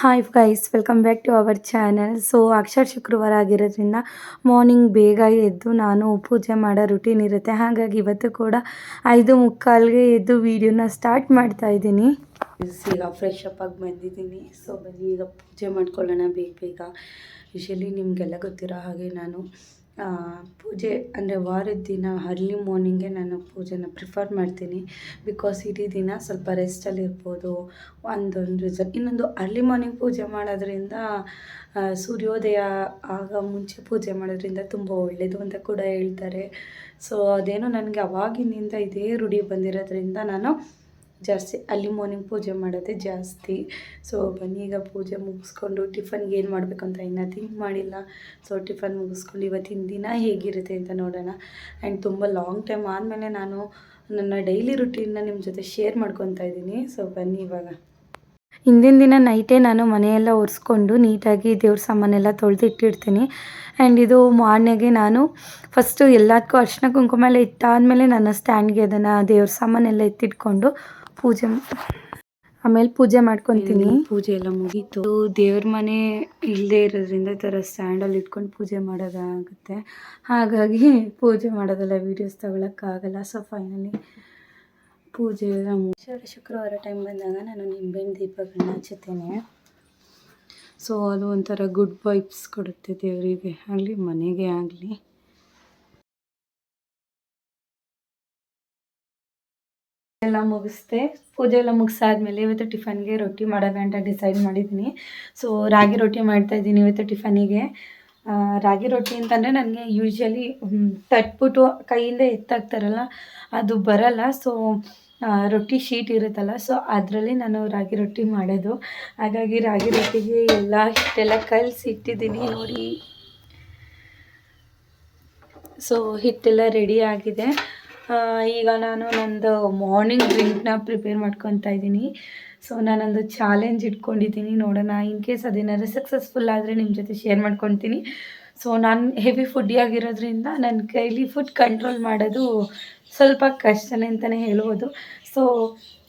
Hi guys welcome back to our channel so ಅಕ್ಷರ ಶುಕ್ರವಾರ ಆಗಿರೋದ್ರಿಂದ morning ಬೇಗ ಎದ್ದು ನಾನು ಪೂಜೆ ಮಾಡೋ ರುಟೀನ್ ಇರುತ್ತೆ. ಹಾಗಾಗಿ ಇವತ್ತು ಕೂಡ ಐದು ಮುಕ್ಕಾಲ್ಗೆ ಎದ್ದು ವೀಡಿಯೋನ ಸ್ಟಾರ್ಟ್ ಮಾಡ್ತಾ ಇದ್ದೀನಿ. ಈಗ ಫ್ರೆಶ್ ಅಪ್ ಆಗಿ ಬಂದಿದ್ದೀನಿ. ಸೊ ಬನ್ನಿ, ಈಗ ಪೂಜೆ ಮಾಡ್ಕೊಳ್ಳೋಣ ಬೇಗ ಬೇಗ. ಯೂಶಲಿ ನಿಮಗೆಲ್ಲ ಗೊತ್ತಿರೋ ಹಾಗೆ ನಾನು ಪೂಜೆ ಅಂದರೆ ವಾರದ ದಿನ ಅರ್ಲಿ ಮಾರ್ನಿಂಗೆ ನಾನು ಪೂಜೆನ ಪ್ರಿಫರ್ ಮಾಡ್ತೀನಿ. ಬಿಕಾಸ್ ಇಡೀ ದಿನ ಸ್ವಲ್ಪ ರೆಸ್ಟಲ್ಲಿ ಇರ್ಬೋದು. ಒಂದೊಂದು ರೀಸನ್ ಇನ್ನೊಂದು ಅರ್ಲಿ ಮಾರ್ನಿಂಗ್ ಪೂಜೆ ಮಾಡೋದ್ರಿಂದ ಸೂರ್ಯೋದಯ ಆಗ ಮುಂಚೆ ಪೂಜೆ ಮಾಡೋದ್ರಿಂದ ತುಂಬ ಒಳ್ಳೆಯದು ಅಂತ ಕೂಡ ಹೇಳ್ತಾರೆ. ಸೊ ಅದೇನೋ ನನಗೆ ಅವಾಗಿನಿಂದ ಇದೇ ರೂಢಿ ಬಂದಿರೋದ್ರಿಂದ ನಾನು ಜಾಸ್ತಿ ಅಲ್ಲಿ ಮಾರ್ನಿಂಗ್ ಪೂಜೆ ಮಾಡೋದೇ ಜಾಸ್ತಿ. ಸೊ ಬನ್ನಿ, ಈಗ ಪೂಜೆ ಮುಗಿಸ್ಕೊಂಡು ಟಿಫನ್ಗೆ ಏನು ಮಾಡಬೇಕು ಅಂತ ಇನ್ನೂ ಥಿಂಕ್ ಮಾಡಿಲ್ಲ. ಸೊ ಟಿಫನ್ ಮುಗಿಸ್ಕೊಂಡು ಇವತ್ತಿನ ದಿನ ಹೇಗಿರುತ್ತೆ ಅಂತ ನೋಡೋಣ. ಆ್ಯಂಡ್ ತುಂಬ ಲಾಂಗ್ ಟೈಮ್ ಆದಮೇಲೆ ನಾನು ನನ್ನ ಡೈಲಿ ರುಟೀನ್ನ ನಿಮ್ಮ ಜೊತೆ ಶೇರ್ ಮಾಡ್ಕೊತಾ ಇದ್ದೀನಿ. ಸೊ ಬನ್ನಿ ಇವಾಗ. ಹಿಂದಿನ ದಿನ ನೈಟೇ ನಾನು ಮನೆಯೆಲ್ಲ ಒರೆಸ್ಕೊಂಡು ನೀಟಾಗಿ ದೇವ್ರ ಸಾಮಾನೆಲ್ಲ ತೊಳೆದಿಟ್ಟಿರ್ತೀನಿ. ಆ್ಯಂಡ್ ಇದು ಮಾರ್ನಿಂಗೆ ನಾನು ಫಸ್ಟು ಎಲ್ಲದಕ್ಕೂ ಅರ್ಶಿನ ಕುಂಕುಮ ಎಲ್ಲ ಇಟ್ಟಾದಮೇಲೆ ನನ್ನ ಸ್ಟ್ಯಾಂಡ್ಗೆ ಅದನ್ನು ದೇವ್ರ ಸಾಮಾನೆಲ್ಲ ಎತ್ತಿಟ್ಕೊಂಡು ಪೂಜೆ ಆಮೇಲೆ ಪೂಜೆ ಮಾಡ್ಕೊತೀನಿ. ಪೂಜೆ ಎಲ್ಲ ಮುಗೀತು. ದೇವ್ರ ಮನೆ ಇಲ್ಲದೆ ಇರೋದ್ರಿಂದ ಈ ಥರ ಸ್ಟ್ಯಾಂಡಲ್ಲಿ ಇಟ್ಕೊಂಡು ಪೂಜೆ ಮಾಡೋದಾಗುತ್ತೆ ಹಾಗಾಗಿ ಪೂಜೆ ಮಾಡೋದೆಲ್ಲ ವೀಡಿಯೋಸ್ ತಗೊಳಕ್ಕಾಗಲ್ಲ. ಸೊ ಫೈನಲಿ ಪೂಜೆ ಎಲ್ಲ ಮುಗಿಸಿ ಶುಕ್ರವಾರ ಟೈಮ್ ಬಂದಾಗ ನಾನು ನಿಂಬೆಹಣ್ಣು ದೀಪಗಳನ್ನ ಹಚ್ಚುತ್ತೇನೆ. ಸೊ ಅದು ಒಂಥರ ಗುಡ್ ವೈಬ್ಸ್ ಕೊಡುತ್ತೆ ದೇವರಿಗೆ. ಆಗಲಿ, ಮನೆಗೆ ಆಗಲಿ. ಎಲ್ಲ ಮುಗಿಸ್ದೆ, ಪೂಜೆ ಎಲ್ಲ ಮುಗಿಸಾದ್ಮೇಲೆ ಇವತ್ತು ಟಿಫನ್ಗೆ ರೊಟ್ಟಿ ಮಾಡೋಣ ಅಂತ ಡಿಸೈಡ್ ಮಾಡಿದ್ದೀನಿ. ಸೊ ರಾಗಿ ರೊಟ್ಟಿ ಮಾಡ್ತಾ ಇದ್ದೀನಿ ಇವತ್ತು ಟಿಫನಿಗೆ ರಾಗಿ ರೊಟ್ಟಿ ಅಂತಂದರೆ ನನಗೆ ಯೂಶ್ವಲಿ ತಟ್ಬಿಟ್ಟು ಕೈಯಿಂದ ಎತ್ತಾಕ್ತಾರಲ್ಲ, ಅದು ಬರಲ್ಲ. ಸೊ ರೊಟ್ಟಿ ಶೀಟ್ ಇರುತ್ತಲ್ಲ ಸೊ ಅದರಲ್ಲಿ ನಾನು ರಾಗಿ ರೊಟ್ಟಿ ಮಾಡೋದು. ಹಾಗಾಗಿ ರಾಗಿ ರೊಟ್ಟಿಗೆ ಎಲ್ಲ ಹಿಟ್ಟೆಲ್ಲ ಕಲಸಿ ಇಟ್ಟಿದ್ದೀನಿ ನೋಡಿ. ಸೊ ಹಿಟ್ಟೆಲ್ಲ ರೆಡಿ ಆಗಿದೆ. ಈಗ ನಾನು ನಂದು ಮಾರ್ನಿಂಗ್ ಡ್ರಿಂಕ್ನ ಪ್ರಿಪೇರ್ ಮಾಡ್ಕೊತಾ ಇದ್ದೀನಿ. ಸೊ ನಾನೊಂದು ಚಾಲೆಂಜ್ ಇಟ್ಕೊಂಡಿದ್ದೀನಿ. ನೋಡೋಣ ಇನ್ ಕೇಸ್ ಅದೇನಾದ್ರು ಸಕ್ಸಸ್ಫುಲ್ ಆದರೆ ನಿಮ್ಮ ಜೊತೆ ಶೇರ್ ಮಾಡ್ಕೊತೀನಿ. ಸೊ ನಾನು ಹೆವಿ ಫುಡ್ಡಿ ಆಗಿರೋದ್ರಿಂದ ನನ್ನ ಕೈಲಿ ಫುಡ್ ಕಂಟ್ರೋಲ್ ಮಾಡೋದು ಸ್ವಲ್ಪ ಕಷ್ಟನೇ ಅಂತಲೇ ಹೇಳ್ಬೋದು. ಸೊ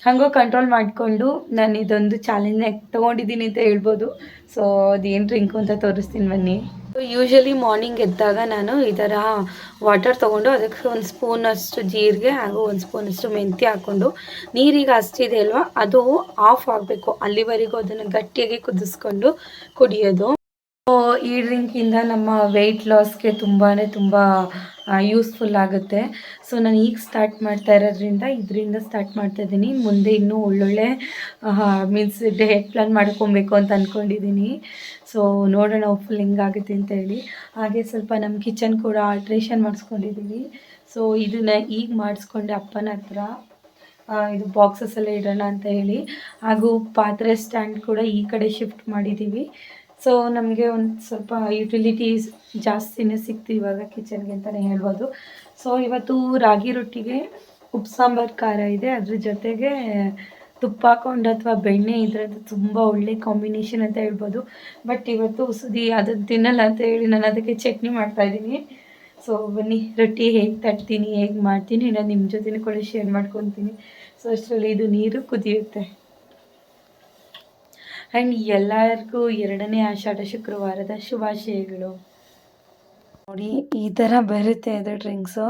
ಹಂಗೋ ಕಂಟ್ರೋಲ್ ಮಾಡಿಕೊಂಡು ನಾನು ಇದೊಂದು ಚಾಲೆಂಜ್ನ ತೊಗೊಂಡಿದ್ದೀನಿ ಅಂತ ಹೇಳ್ಬೋದು. ಸೊ ಅದೇನು ಡ್ರಿಂಕು ಅಂತ ತೋರಿಸ್ತೀನಿ ಬನ್ನಿ. ಯೂಶಲಿ ಮಾರ್ನಿಂಗ್ ಎದ್ದಾಗ ನಾನು ಈ ಥರ ವಾಟರ್ ತೊಗೊಂಡು ಅದಕ್ಕೆ ಒಂದು ಸ್ಪೂನಷ್ಟು ಜೀರಿಗೆ ಹಾಗೂ ಒಂದು ಸ್ಪೂನಷ್ಟು ಮೆಂತ್ಯ ಹಾಕ್ಕೊಂಡು ನೀರಿಗೆ ಅಷ್ಟಿದೆ ಅಲ್ವಾ? ಅದು ಆಫ್ ಆಗಬೇಕು. ಅಲ್ಲಿವರೆಗೂ ಅದನ್ನು ಗಟ್ಟಿಯಾಗಿ ಕುದಿಸ್ಕೊಂಡು ಕುಡಿಯೋದು. ಸೊ ಈ ಡ್ರಿಂಕಿಂದ ನಮ್ಮ ವೆಯ್ಟ್ ಲಾಸ್ಗೆ ತುಂಬಾ ತುಂಬ ಯೂಸ್ಫುಲ್ ಆಗುತ್ತೆ. ಸೊ ನಾನು ಈಗ ಸ್ಟಾರ್ಟ್ ಮಾಡ್ತಾ ಇರೋದ್ರಿಂದ ಇದರಿಂದ ಸ್ಟಾರ್ಟ್ ಮಾಡ್ತಾ ಇದ್ದೀನಿ. ಮುಂದೆ ಇನ್ನೂ ಒಳ್ಳೊಳ್ಳೆ ಮೀನ್ಸ್ ಡೇಟ್ ಪ್ಲಾನ್ ಮಾಡ್ಕೊಬೇಕು ಅಂತ ಅಂದ್ಕೊಂಡಿದ್ದೀನಿ ಸೊ ನೋಡೋಣ ಫುಲ್ ಹೆಂಗಾಗುತ್ತೆ ಅಂತ ಹೇಳಿ. ಹಾಗೆ ಸ್ವಲ್ಪ ನಮ್ಮ ಕಿಚನ್ ಕೂಡ ಆಲ್ಟ್ರೇಷನ್ ಮಾಡಿಸ್ಕೊಂಡಿದ್ದೀವಿ ಸೊ ಇದನ್ನ ಈಗ ಮಾಡಿಸ್ಕೊಂಡೆ ಅಪ್ಪನ ಹತ್ರ. ಇದು ಬಾಕ್ಸಸ್ ಎಲ್ಲ ಇಡೋಣ ಅಂತ ಹೇಳಿ. ಹಾಗೂ ಪಾತ್ರೆ ಸ್ಟ್ಯಾಂಡ್ ಕೂಡ ಈ ಕಡೆ ಶಿಫ್ಟ್ ಮಾಡಿದ್ದೀವಿ. ಸೊ ನಮಗೆ ಒಂದು ಸ್ವಲ್ಪ ಯುಟಿಲಿಟೀಸ್ ಜಾಸ್ತಿನೇ ಸಿಕ್ತು ಇವಾಗ ಕಿಚನ್ಗೆ ಅಂತಲೇ ಹೇಳ್ಬೋದು. ಸೊ ಇವತ್ತು ರಾಗಿ ರೊಟ್ಟಿಗೆ ಉಪ್ಪು ಸಾಂಬಾರು ಖಾರ ಇದೆ. ಅದ್ರ ಜೊತೆಗೆ ತುಪ್ಪ ಹಾಕೊಂಡು ಅಥವಾ ಬೆಣ್ಣೆ ಇದ್ರದ್ದು ತುಂಬ ಒಳ್ಳೆ ಕಾಂಬಿನೇಷನ್ ಅಂತ ಹೇಳ್ಬೋದು. ಬಟ್ ಇವತ್ತು ಸುದಿ ಅದನ್ನು ತಿನ್ನಲ್ಲ ಅಂತ ಹೇಳಿ ನಾನು ಅದಕ್ಕೆ ಚಟ್ನಿ ಮಾಡ್ತಾಯಿದ್ದೀನಿ ಸೊ ಬನ್ನಿ, ರೊಟ್ಟಿ ಹೇಗೆ ತಟ್ತೀನಿ, ಹೇಗೆ ಮಾಡ್ತೀನಿ, ನಾನು ನಿಮ್ಮ ಜೊತೆನೂ ಕೂಡ ಶೇರ್ ಮಾಡ್ಕೊತೀನಿ. ಸೊ ಅಷ್ಟರಲ್ಲಿ ಇದು ನೀರು ಕುದಿಯುತ್ತೆ. ಆ್ಯಂಡ್ ಎಲ್ಲರಿಗೂ ಎರಡನೇ ಆಷಾಢ ಶುಕ್ರವಾರದ ಶುಭಾಶಯಗಳು. ನೋಡಿ, ಈ ಥರ ಬರುತ್ತೆ ಅದು ಡ್ರಿಂಕ್ಸು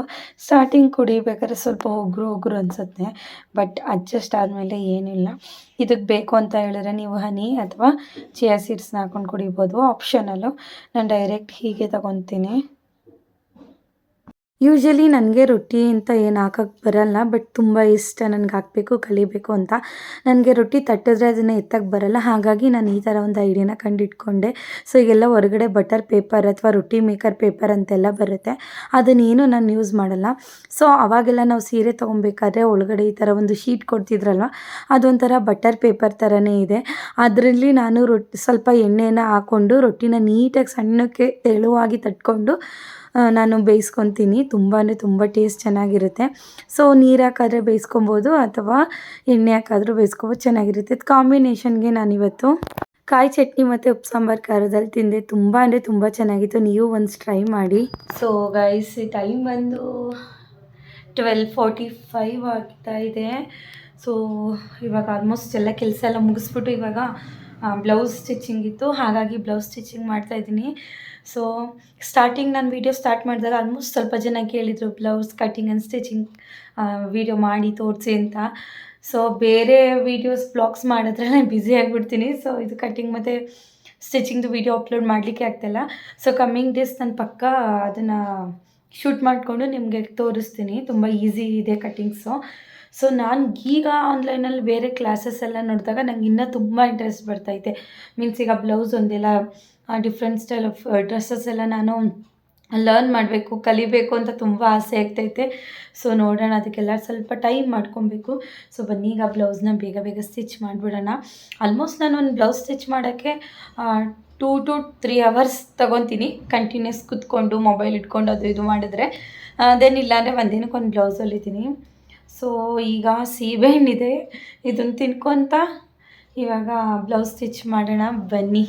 ಸ್ಟಾರ್ಟಿಂಗ್ ಕುಡಿಬೇಕಾದ್ರೆ ಸ್ವಲ್ಪ ಒಗ್ರು ಒಗ್ರು ಅನಿಸುತ್ತೆ ಬಟ್ ಅಡ್ಜಸ್ಟ್ ಆದಮೇಲೆ ಏನಿಲ್ಲ. ಇದಕ್ಕೆ ಬೇಕು ಅಂತ ಹೇಳಿದ್ರೆ ನೀವು ಹನಿ ಅಥವಾ ಚಿಯಾ ಸೀಡ್ಸ್ನ ಹಾಕೊಂಡು ಕುಡಿಬೋದು. ಆಪ್ಷನಲ್ಲು ನಾನು ಡೈರೆಕ್ಟ್ ಹೀಗೆ ತಗೊತೀನಿ. ಯೂಶಲಿ ನನಗೆ ರೊಟ್ಟಿ ಅಂತ ಏನು ಹಾಕಕ್ಕೆ ಬರಲ್ಲ ಬಟ್ ತುಂಬ ಇಷ್ಟ ನನಗೆ ಹಾಕಬೇಕು, ಕಲಿಬೇಕು ಅಂತ. ನನಗೆ ರೊಟ್ಟಿ ತಟ್ಟಿದ್ರೆ ಅದನ್ನು ಎತ್ತಕ್ಕೆ ಬರಲ್ಲ, ಹಾಗಾಗಿ ನಾನು ಈ ಥರ ಒಂದು ಐಡಿಯಾನ ಕಂಡಿಟ್ಕೊಂಡೆ. ಸೊ ಈಗೆಲ್ಲ ಹೊರಗಡೆ ಬಟರ್ ಪೇಪರ್ ಅಥವಾ ರೊಟ್ಟಿ ಮೇಕರ್ ಪೇಪರ್ ಅಂತೆಲ್ಲ ಬರುತ್ತೆ. ಅದನ್ನೇನು ನಾನು ಯೂಸ್ ಮಾಡಲ್ಲ. ಸೊ ಅವಾಗೆಲ್ಲ ನಾವು ಸೀರೆ ತೊಗೊಬೇಕಾದ್ರೆ ಒಳಗಡೆ ಈ ಥರ ಒಂದು ಶೀಟ್ ಕೊಡ್ತಿದ್ರಲ್ವ, ಅದೊಂಥರ ಬಟರ್ ಪೇಪರ್ ಥರನೇ ಇದೆ. ಅದರಲ್ಲಿ ನಾನು ರೊಟ್ಟಿ ಸ್ವಲ್ಪ ಎಣ್ಣೆಯನ್ನು ಹಾಕ್ಕೊಂಡು ರೊಟ್ಟಿನ ನೀಟಾಗಿ ಸಣ್ಣಕ್ಕೆ ತೆಳುವಾಗಿ ತಟ್ಕೊಂಡು ನಾನು ಬೇಯಿಸ್ಕೊತೀನಿ. ತುಂಬ ಅಂದರೆ ತುಂಬ ಟೇಸ್ಟ್ ಚೆನ್ನಾಗಿರುತ್ತೆ. ಸೊ ನೀರು ಹಾಕಾದ್ರೆ ಬೇಯಿಸ್ಕೊಬೋದು ಅಥವಾ ಎಣ್ಣೆ ಹಾಕಾದರೂ ಬೇಯಿಸ್ಕೊಬೋದು. ಚೆನ್ನಾಗಿರುತ್ತೆ. ಕಾಂಬಿನೇಷನ್ಗೆ ನಾನಿವತ್ತು ಕಾಯಿ ಚಟ್ನಿ ಮತ್ತು ಉಪ್ಪು ಸಾಂಬಾರು ಖಾರದಲ್ಲಿ ತಿಂದೆ. ತುಂಬ ಅಂದರೆ ತುಂಬ ಚೆನ್ನಾಗಿತ್ತು. ನೀವು ಒಂದು ಟ್ರೈ ಮಾಡಿ. ಸೊ ಗೈಸ್ ಟೈಮ್ ಬಂದು ಟ್ವೆಲ್ ಫೋರ್ಟಿ ಫೈವ್ ಆಗ್ತಾ ಇದೆ. ಸೊ ಇವಾಗ ಆಲ್ಮೋಸ್ಟ್ ಎಲ್ಲ ಕೆಲಸ ಎಲ್ಲ ಮುಗಿಸ್ಬಿಟ್ಟು ಇವಾಗ ಬ್ಲೌಸ್ ಸ್ಟಿಚಿಂಗ್ ಇತ್ತು. ಹಾಗಾಗಿ ಬ್ಲೌಸ್ ಸ್ಟಿಚಿಂಗ್ ಮಾಡ್ತಾಯಿದ್ದೀನಿ ಸೊ ಸ್ಟಾರ್ಟಿಂಗ್ ನಾನು ವೀಡಿಯೋ ಸ್ಟಾರ್ಟ್ ಮಾಡಿದಾಗ ಆಲ್ಮೋಸ್ಟ್ ಸ್ವಲ್ಪ ಜನ ಕೇಳಿದರು blouse cutting and stitching video ಮಾಡಿ ತೋರಿಸಿ ಅಂತ. ಸೊ ಬೇರೆ ವೀಡಿಯೋಸ್ ಬ್ಲಾಗ್ಸ್ ಮಾಡಿದ್ರೆ ನಾನು ಬ್ಯುಸಿ ಆಗಿಬಿಡ್ತೀನಿ. ಸೊ ಇದು ಕಟ್ಟಿಂಗ್ ಮತ್ತು ಸ್ಟಿಚಿಂಗ್ದು ವೀಡಿಯೋ ಅಪ್ಲೋಡ್ ಮಾಡಲಿಕ್ಕೆ ಆಗ್ತಾಯಿಲ್ಲ ಸೊ ಕಮ್ಮಿಂಗ್ ಡೇಸ್ ನಾನು ಪಕ್ಕ ಅದನ್ನು ಶೂಟ್ ಮಾಡಿಕೊಂಡು ನಿಮಗೆ ತೋರಿಸ್ತೀನಿ. ತುಂಬ ಈಸಿ ಇದೆ ಕಟ್ಟಿಂಗ್ಸು ಸೊ ನಾನು ಈಗ ಆನ್ಲೈನಲ್ಲಿ ಬೇರೆ ಕ್ಲಾಸಸ್ ಎಲ್ಲ ನೋಡಿದಾಗ ನಂಗೆ ಇನ್ನೂ ತುಂಬ ಇಂಟ್ರೆಸ್ಟ್ ಬರ್ತೈತೆ. ಮೀನ್ಸ್ ಈಗ ಬ್ಲೌಸ್ ಒಂದೆಲ್ಲ ಡಿಫ್ರೆಂಟ್ ಸ್ಟೈಲ್ ಆಫ್ ಡ್ರೆಸ್ಸಸ್ ಎಲ್ಲ ನಾನು ಲರ್ನ್ ಮಾಡಬೇಕು, ಕಲಿಬೇಕು ಅಂತ ತುಂಬ ಆಸೆ ಆಗ್ತೈತೆ. ಸೊ ನೋಡೋಣ, ಅದಕ್ಕೆಲ್ಲ ಸ್ವಲ್ಪ ಟೈಮ್ ಮಾಡ್ಕೊಬೇಕು. ಸೊ ಬನ್ನಿ, ಈಗ ಬ್ಲೌಸ್ನ ಬೇಗ ಬೇಗ ಸ್ಟಿಚ್ ಮಾಡಿಬಿಡೋಣ. ಆಲ್ಮೋಸ್ಟ್ ನಾನು ಒಂದು ಬ್ಲೌಸ್ ಸ್ಟಿಚ್ ಮಾಡೋಕ್ಕೆ ಟೂ ಟು ತ್ರೀ ಅವರ್ಸ್ ತೊಗೊತೀನಿ. ಕಂಟಿನ್ಯೂಸ್ ಕುತ್ಕೊಂಡು ಮೊಬೈಲ್ ಇಟ್ಕೊಂಡು ಅದು ಇದು ಮಾಡಿದ್ರೆ. ದೆನ್ ಇಲ್ಲಾಂದರೆ ಒಂದು ದಿನಕ್ಕೆ ಒಂದು ಬ್ಲೌಸ್ ಹೊಲಿತೀನಿ. ಸೊ ಈಗ ಸೀಬೆಹಣ್ಣಿದೆ ಇದನ್ನು ತಿನ್ಕೊತ ಇವಾಗ ಬ್ಲೌಸ್ ಸ್ಟಿಚ್ ಮಾಡೋಣ. ಬನ್ನಿ.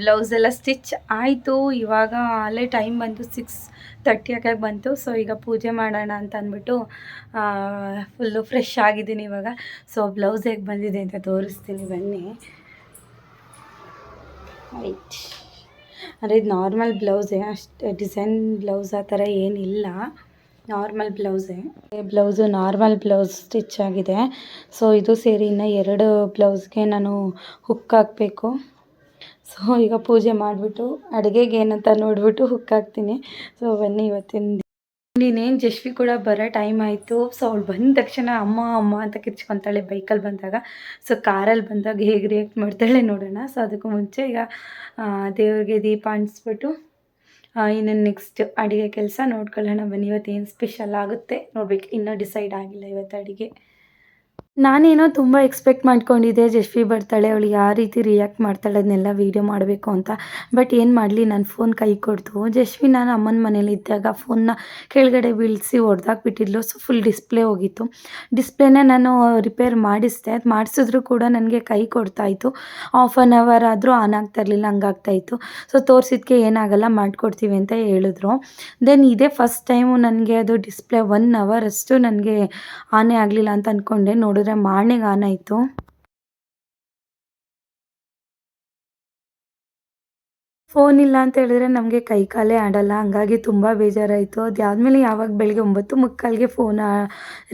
ಬ್ಲೌಸ್ ಎಲ್ಲ ಸ್ಟಿಚ್ ಆಯಿತು. ಇವಾಗ ಅಲ್ಲೇ ಟೈಮ್ ಬಂತು ಸಿಕ್ಸ್ ತರ್ಟಿ ಆಗಾಗ ಬಂತು. ಸೊ ಈಗ ಪೂಜೆ ಮಾಡೋಣ ಅಂತ ಅಂದ್ಬಿಟ್ಟು ಫುಲ್ಲು ಫ್ರೆಶ್ ಆಗಿದ್ದೀನಿ ಇವಾಗ. ಸೊ ಬ್ಲೌಸ್ ಹೇಗೆ ಬಂದಿದೆ ಅಂತ ತೋರಿಸ್ತೀನಿ. ಬನ್ನಿ. ರೈಟ್ ಅಂದರೆ ಇದು ನಾರ್ಮಲ್ ಬ್ಲೌಸೇ ಅಷ್ಟು ಡಿಸೈನ್ ಬ್ಲೌಸ್ ಆ ಥರ ಏನಿಲ್ಲ. ನಾರ್ಮಲ್ ಬ್ಲೌಸೇ ಬ್ಲೌಸು ನಾರ್ಮಲ್ ಬ್ಲೌಸ್ ಸ್ಟಿಚ್ ಆಗಿದೆ. ಸೊ ಇದು ಸೇರಿ ಇನ್ನು ಎರಡು ಬ್ಲೌಸ್ಗೆ ನಾನು ಹುಕ್ ಹಾಕಬೇಕು. ಸೊ ಈಗ ಪೂಜೆ ಮಾಡಿಬಿಟ್ಟು ಅಡುಗೆಗೆ ಏನಂತ ನೋಡಿಬಿಟ್ಟು ಹುಕ್ ಹಾಕ್ತೀನಿ. ಸೊ ಬನ್ನಿ ಇವತ್ತಿನ ನೀನೇನು ಜಶ್ವಿ ಕೂಡ ಬರೋ ಟೈಮ್ ಆಯಿತು. ಸೊ ಅವಳು ಬಂದ ತಕ್ಷಣ ಅಮ್ಮ ಅಮ್ಮ ಅಂತ ಕಿರ್ಚ್ಕೊತಾಳೆ ಬೈಕಲ್ಲಿ ಬಂದಾಗ. ಸೊ ಕಾರಲ್ಲಿ ಬಂದಾಗ ಹೇಗೆ ರಿಯಾಕ್ಟ್ ಮಾಡ್ತಾಳೆ ನೋಡೋಣ. ಸೊ ಅದಕ್ಕೂ ಮುಂಚೆ ಈಗ ದೇವ್ರಿಗೆ ದೀಪ ಅಂಟಿಸ್ಬಿಟ್ಟು ಇನ್ನು ನೆಕ್ಸ್ಟ್ ಅಡುಗೆ ಕೆಲಸ ನೋಡ್ಕೊಳ್ಳೋಣ ಬನ್ನಿ. ಇವತ್ತು ಏನು ಸ್ಪೆಷಲ್ ಆಗುತ್ತೆ ನೋಡ್ಬೇಕು. ಇನ್ನೂ ಡಿಸೈಡ್ ಆಗಿಲ್ಲ ಇವತ್ತು ಅಡುಗೆ. ನಾನೇನೋ ತುಂಬ ಎಕ್ಸ್ಪೆಕ್ಟ್ ಮಾಡ್ಕೊಂಡಿದ್ದೆ ಜಶ್ವಿ ಬರ್ತಾಳೆ, ಅವಳು ಯಾವ ರೀತಿ ರಿಯಾಕ್ಟ್ ಮಾಡ್ತಾಳೆ ಅದನ್ನೆಲ್ಲ ವೀಡಿಯೋ ಮಾಡಬೇಕು ಅಂತ. ಬಟ್ ಏನು ಮಾಡಲಿ ನನ್ನ ಫೋನ್ ಕೈ ಕೊಡ್ತು. ಜಶ್ವಿ ನಾನು ಅಮ್ಮನ ಮನೇಲಿ ಇದ್ದಾಗ ಫೋನ್ನ ಕೆಳಗಡೆ ಬೀಳಿಸಿ ಹೊಡೆದಾಕ್ಬಿಟ್ಟಿದ್ಲು ಸೊ ಫುಲ್ ಡಿಸ್ಪ್ಲೇ ಹೋಗಿತ್ತು. ಡಿಸ್ಪ್ಲೇನ ನಾನು ರಿಪೇರ್ ಮಾಡಿಸಿದೆ. ಅದು ಮಾಡಿಸಿದ್ರು ಕೂಡ ನನಗೆ ಕೈ ಕೊಡ್ತಾ ಇತ್ತು ಆಫ್ ಆನ್ ಅವರ್ ಆದರೂ ಆನ್ ಆಗ್ತಾ ಇರಲಿಲ್ಲ ಹಂಗಾಗ್ತಾಯಿತ್ತು ಸೊ ತೋರಿಸಿದ್ಕೆ ಏನಾಗಲ್ಲ, ಮಾಡಿಕೊಡ್ತೀವಿ ಅಂತ ಹೇಳಿದ್ರು. ದೆನ್ ಇದೇ ಫಸ್ಟ್ ಟೈಮು ನನಗೆ ಅದು ಡಿಸ್ಪ್ಲೇ ಒನ್ ಅವರ್ ಅಷ್ಟು ನನಗೆ ಆನೇ ಆಗಲಿಲ್ಲ ಅಂತ ಅಂದ್ಕೊಂಡೆ ನೋಡಿದ್ರೆ ಮಾರ್ನಿಂಗ್ ಆನ್ ಆಯಿತು ಫೋನ್ ಇಲ್ಲ ಅಂತ ಹೇಳಿದ್ರೆ ನಮಗೆ ಕೈ ಕಾಲೇ ಆಡಲ್ಲ, ಹಂಗಾಗಿ ತುಂಬ ಬೇಜಾರಾಯಿತು. ಅದಾದಮೇಲೆ ಯಾವಾಗ ಬೆಳಗ್ಗೆ ಒಂಬತ್ತು ಮುಕ್ಕಾಲಿಗೆ ಫೋನ್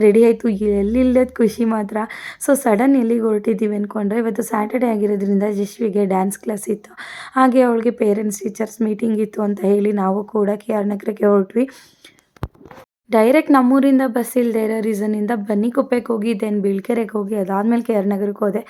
ರೆಡಿ ಆಯಿತು, ಎಲ್ಲಿಲ್ಲದ ಖುಷಿ ಮಾತ್ರ. ಸೊ ಸಡನ್ ಎಲ್ಲಿಗೆ ಹೊರಟಿದ್ದೀವಿ ಅಂದ್ಕೊಂಡ್ರೆ ಇವತ್ತು ಸ್ಯಾಟರ್ಡೆ ಆಗಿರೋದ್ರಿಂದ ಜಶ್ವಿಗೆ ಡ್ಯಾನ್ಸ್ ಕ್ಲಾಸ್ ಇತ್ತು. ಹಾಗೆ ಅವಳಿಗೆ ಪೇರೆಂಟ್ಸ್ ಟೀಚರ್ಸ್ ಮೀಟಿಂಗ್ ಇತ್ತು ಅಂತ ಹೇಳಿ ನಾವು ಕೂಡ ಕೆ ಆರ್ ನಗರಕ್ಕೆ ಹೊರಟ್ವಿ. ಡೈರೆಕ್ಟ್ ನಮ್ಮೂರಿಂದ ಬಸ್ ಇಲ್ಲದೆ ಇರೋ ರೀಸನಿಂದ ಬನ್ನಿಕೊಪ್ಪೆಗೆ ಹೋಗಿ ದೆನ್ ಬೀಳ್ಕೆರೆಗೆ ಹೋಗಿ, ಅದಾದಮೇಲೆ ಕೆ ಆರ್ ನಗರಕ್ಕೆ ಹೋದೆ.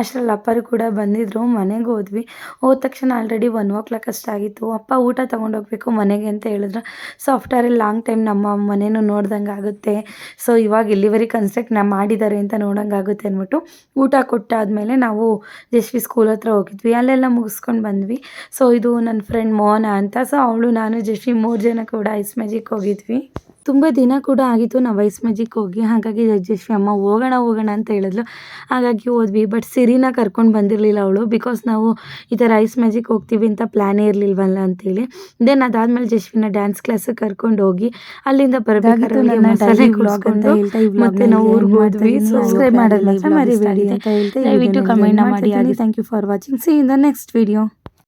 ಅಷ್ಟರಲ್ಲಿ ಅಪ್ಪರು ಕೂಡ ಬಂದಿದ್ದರು ಮನೆಗೆ ಹೋದ್ವಿ. ಹೋದ ತಕ್ಷಣ ಆಲ್ರೆಡಿ ಒನ್ ಓ ಕ್ಲಾಕ್ ಅಷ್ಟಾಗಿತ್ತು ಅಪ್ಪ ಊಟ ತೊಗೊಂಡೋಗ್ಬೇಕು ಮನೆಗೆ ಅಂತ ಹೇಳಿದ್ರು. So after a long time ನಮ್ಮ ಮನೇನು ನೋಡ್ದಂಗೆ ಆಗುತ್ತೆ. ಸೊ ಇವಾಗ ಇಲ್ಲಿವರೆಗೆ ಕನ್ಸ್ಟ್ರಕ್ಟ್ ನಾ ಮಾಡಿದ್ದಾರೆ ಅಂತ ನೋಡೋಂಗೆ ಆಗುತ್ತೆ ಅಂದ್ಬಿಟ್ಟು ಊಟ ಕೊಟ್ಟಾದಮೇಲೆ ನಾವು ಜಶ್ವಿ ಸ್ಕೂಲ್ ಹತ್ರ ಹೋಗಿದ್ವಿ. ಅಲ್ಲೆಲ್ಲ ಮುಗಿಸ್ಕೊಂಡು ಬಂದ್ವಿ. ಸೊ ಇದು ನನ್ನ ಫ್ರೆಂಡ್ ಮೋಹನ ಅಂತ. ಸೊ ಅವಳು, ನಾನು ಜಶ್ವಿ ಮೂರು ಜನ ಕೂಡ ಐಸ್ ಮ್ಯಾಜಿಕ್ ಹೋಗಿದ್ವಿ. ತುಂಬ ದಿನ ಕೂಡ ಆಗಿತ್ತು. ನಾವು ಐಸ್ ಮ್ಯಾಜಿಕ್ ಹೋಗಿ ಹಾಗಾಗಿ ಜಜ್ಜೇಶ್ವಿ ಅಮ್ಮ ಹೋಗೋಣ ಹೋಗೋಣ ಅಂತ ಹೇಳಿದ್ಲು. ಹಾಗಾಗಿ ಹೋದ್ವಿ ಬಟ್ ಸಿರಿನ ಕರ್ಕೊಂಡು ಬಂದಿರಲಿಲ್ಲ ಅವಳು. ಬಿಕಾಸ್ ನಾವು ಈ ಥರ ಐಸ್ ಮ್ಯಾಜಿಕ್ ಹೋಗ್ತೀವಿ ಅಂತ ಪ್ಲ್ಯಾನೇ ಇರಲಿಲ್ವಲ್ಲ ಅಂತೇಳಿ. ದೆನ್ ಅದಾದ್ಮೇಲೆ ಜಶ್ವಿನ ಡ್ಯಾನ್ಸ್ ಕ್ಲಾಸಿಗೆ ಕರ್ಕೊಂಡು ಹೋಗಿ ಅಲ್ಲಿಂದ ಬರಬೇಕಾದ್ರೆ ಮತ್ತೆ ನಾವು ಊರಿಗೆ ಹೋದ್ವಿ ಸಬ್ಸ್ಕ್ರೈಬ್ ಮರಿಬೇಡಿ ಕಮೆಂಟ್ ಮಾಡಿ. Thank you for watching see in the next video